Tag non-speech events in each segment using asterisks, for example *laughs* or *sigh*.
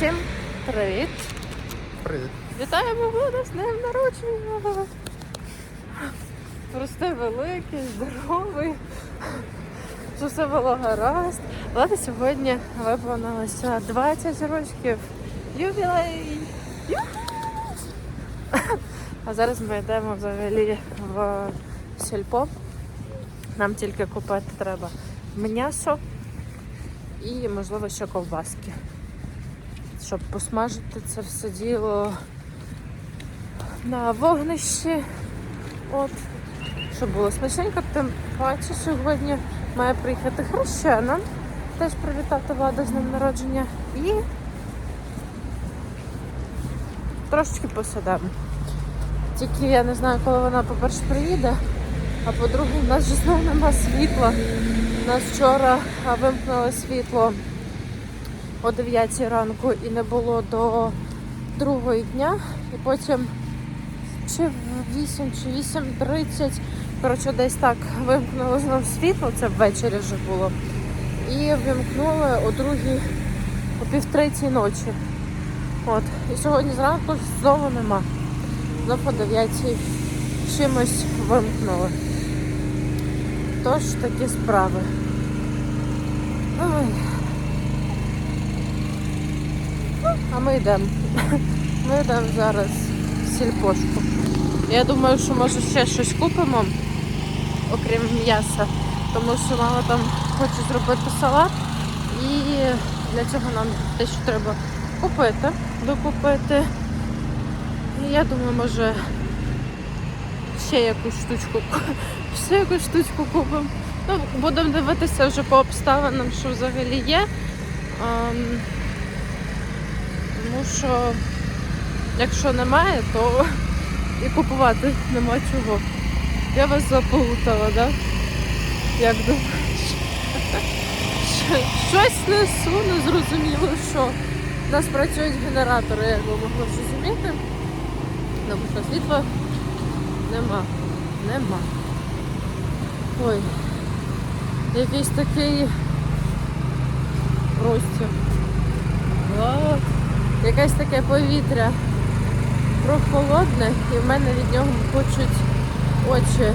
Всім привіт! Привіт. Вітаємо Влада з днем народження! Росте великий, здоровий. Що все було гаразд. Влада сьогодні виповнилося 20 років. Ювілей! А зараз ми йдемо взагалі в сільпо. Нам тільки купити треба м'ясо і, можливо, ще ковбаски. Щоб посмажити це все діло на вогнищі. От. Щоб було смачненько, тим паче сьогодні має приїхати хрещена. Теж привітати Влада з днем народження. І трошечки посидимо. Тільки я не знаю, коли вона, по-перше, приїде, а по-друге, у нас же знову нема світла. У нас вчора а, вимкнули світло о 9 ранку і не було до другої дня. І потім чи в 8, чи 8.30, коротше, десь так вимкнули знову світло, це ввечері вже було. І вимкнули о другій, о півтретій ночі. От. І сьогодні зранку знову нема. Знову по 9 чимось вимкнули. Тож такі справи. Ой. Ну, А ми йдемо. *laughs* Ми йдемо зараз в сільпошку. Я думаю, що може ще щось купимо, окрім м'яса, тому що мама там хоче зробити салат і для цього нам дещо треба купити, докупити. І я думаю, може ще якусь штучку, *laughs* ще якусь штучку купимо. Ну, будемо дивитися вже по обставинам, що взагалі є. Що якщо немає, то і купувати нема чого. Я вас заплутала? Да? Як думаєш? Щось несу, не зрозуміло, що у нас працюють генератори, як ви могли зрозуміти. Тому що світла нема. Нема. Ой. Якийсь такий простір. Якесь таке повітря прохолодне і в мене від нього хочуть очі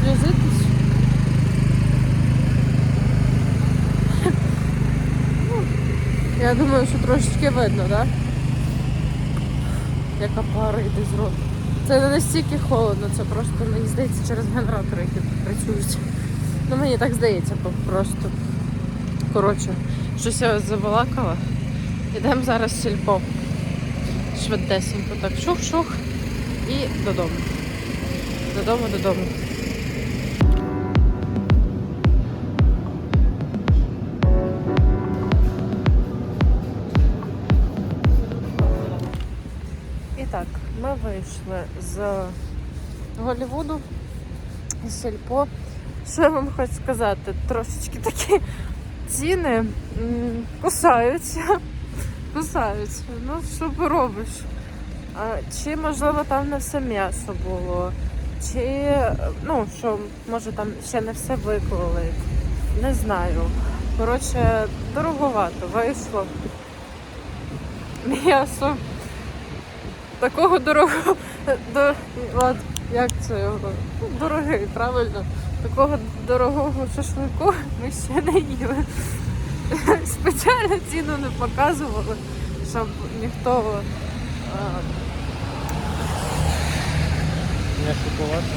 сльозитись. Я думаю, що трошечки видно, так? Яка пара йде з роту. Це не настільки холодно, це просто мені здається через генератори, які працюють. Ну мені так здається просто. Коротше, щось я забалакала. Ідемо зараз в сільпо. Швидесенько так шух-шух і додому. Додому, додому. І так, ми вийшли з Голлівуду, з сільпо. Що я вам хочу сказати? Трошечки такі ціни кусаються. *laughs* Кусаються. Ну, що поробиш? Чи можливо там не все м'ясо було, чи ну що, може там ще не все виклали. Не знаю. Коротше, дороговато вийшло. М'ясо. Такого дорогого. *laughs* До, як це його? Дорогий, правильно. Такого дорогого шашлику ми ще не їли. Спеціально ціну не показували, щоб ніхто а, Не шокувати.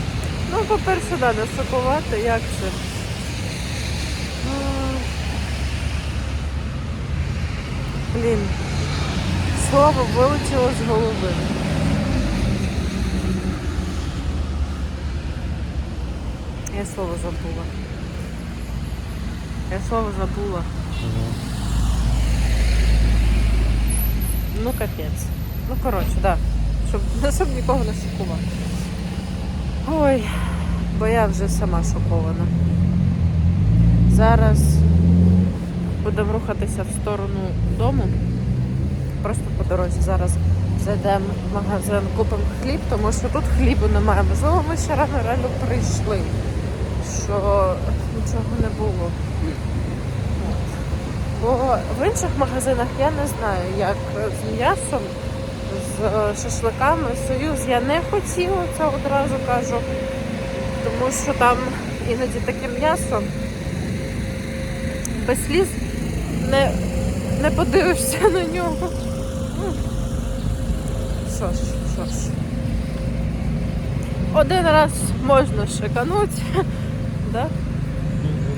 Ну, по-перше, да, не шокувати, як це. М. Блін. Слово вилетіло з голови. Слово забула. Я слово забула. Ну, капець. Ну, коротше, да. Щоб, *laughs* щоб нікого не шокувати. Ой, бо я вже сама шокована. Зараз будемо рухатися в сторону дому. Просто по дорозі зараз зайдемо в магазин, купимо хліб, тому що тут хлібу немає. Можливо, ми ще рано реально прийшли, що нічого не було. Бо в інших магазинах я не знаю, як з м'ясом, з шашликами. Союз я не хотіла, це одразу кажу, тому що там іноді таке м'ясо без сліз не, не подивишся на нього. Що ж, що ж. Один раз можна шикануть, да?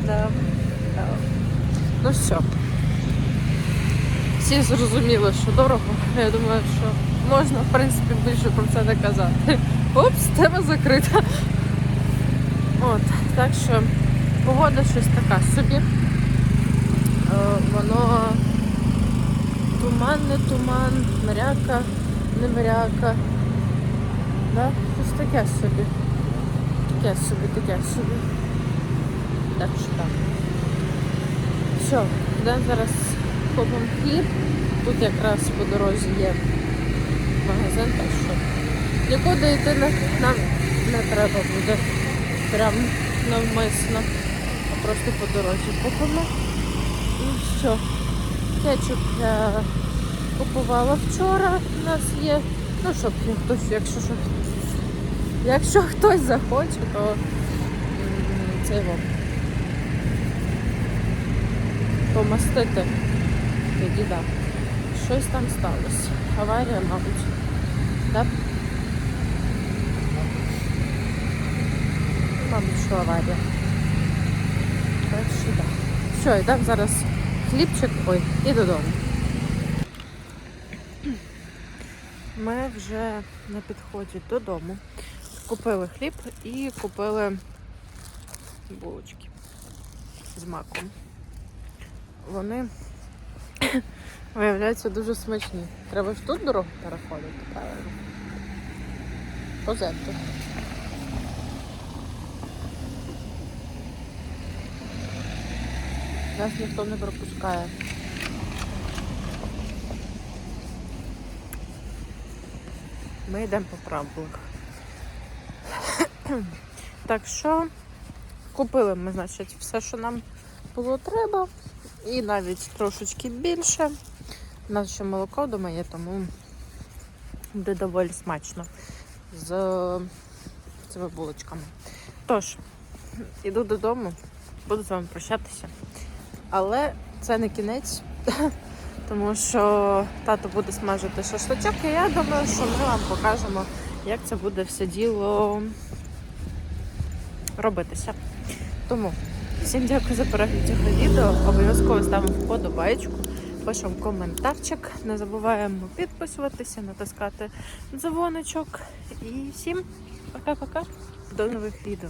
Да. Да. Ну все. Всі зрозуміли, що дорого. Я думаю, що можна, в принципі, більше про це не казати. Опс, тема закрита. От, так що погода щось така собі. Е, воно туман, не туман, мряка, не мряка. Да? Щось таке собі. Таке собі, таке собі. Так що так. Все, йдемо зараз купимо хліб. Тут якраз по дорозі є магазин, так що нікуди йти нам не треба буде прям навмисно, а просто по дорозі купимо. І все. Кетчуп я купувала вчора. У нас є. Ну, щоб хтось, якщо що, якщо хтось захоче, то це його помастити. Тоді так. Щось там сталося. Аварія, мабуть. Так? Мабуть, що аварія. Так що так. Все, зараз хлібчик. Ой, і додому. Ми вже на підході додому. Купили хліб і купили булочки з маком. Вони *coughs* виявляються дуже смачні. Треба ж тут дорогу переходити, правильно? Позерти. Нас ніхто не пропускає. Ми йдемо по правилах. *coughs* Так що купили ми, значить, все, що нам було треба. І навіть трошечки більше. У нас ще молоко вдома є, тому буде доволі смачно з цими булочками. Тож, іду додому, буду з вами прощатися. Але це не кінець, *laughs* тому що тато буде смажити шашличок, і я думаю, що ми вам покажемо, як це буде все діло робитися. Тому всім дякую за перегляд цього відео. Обов'язково ставимо вподобайку, пишемо коментарчик. Не забуваємо підписуватися, натискати дзвоночок. І всім пока-пока. До нових відео.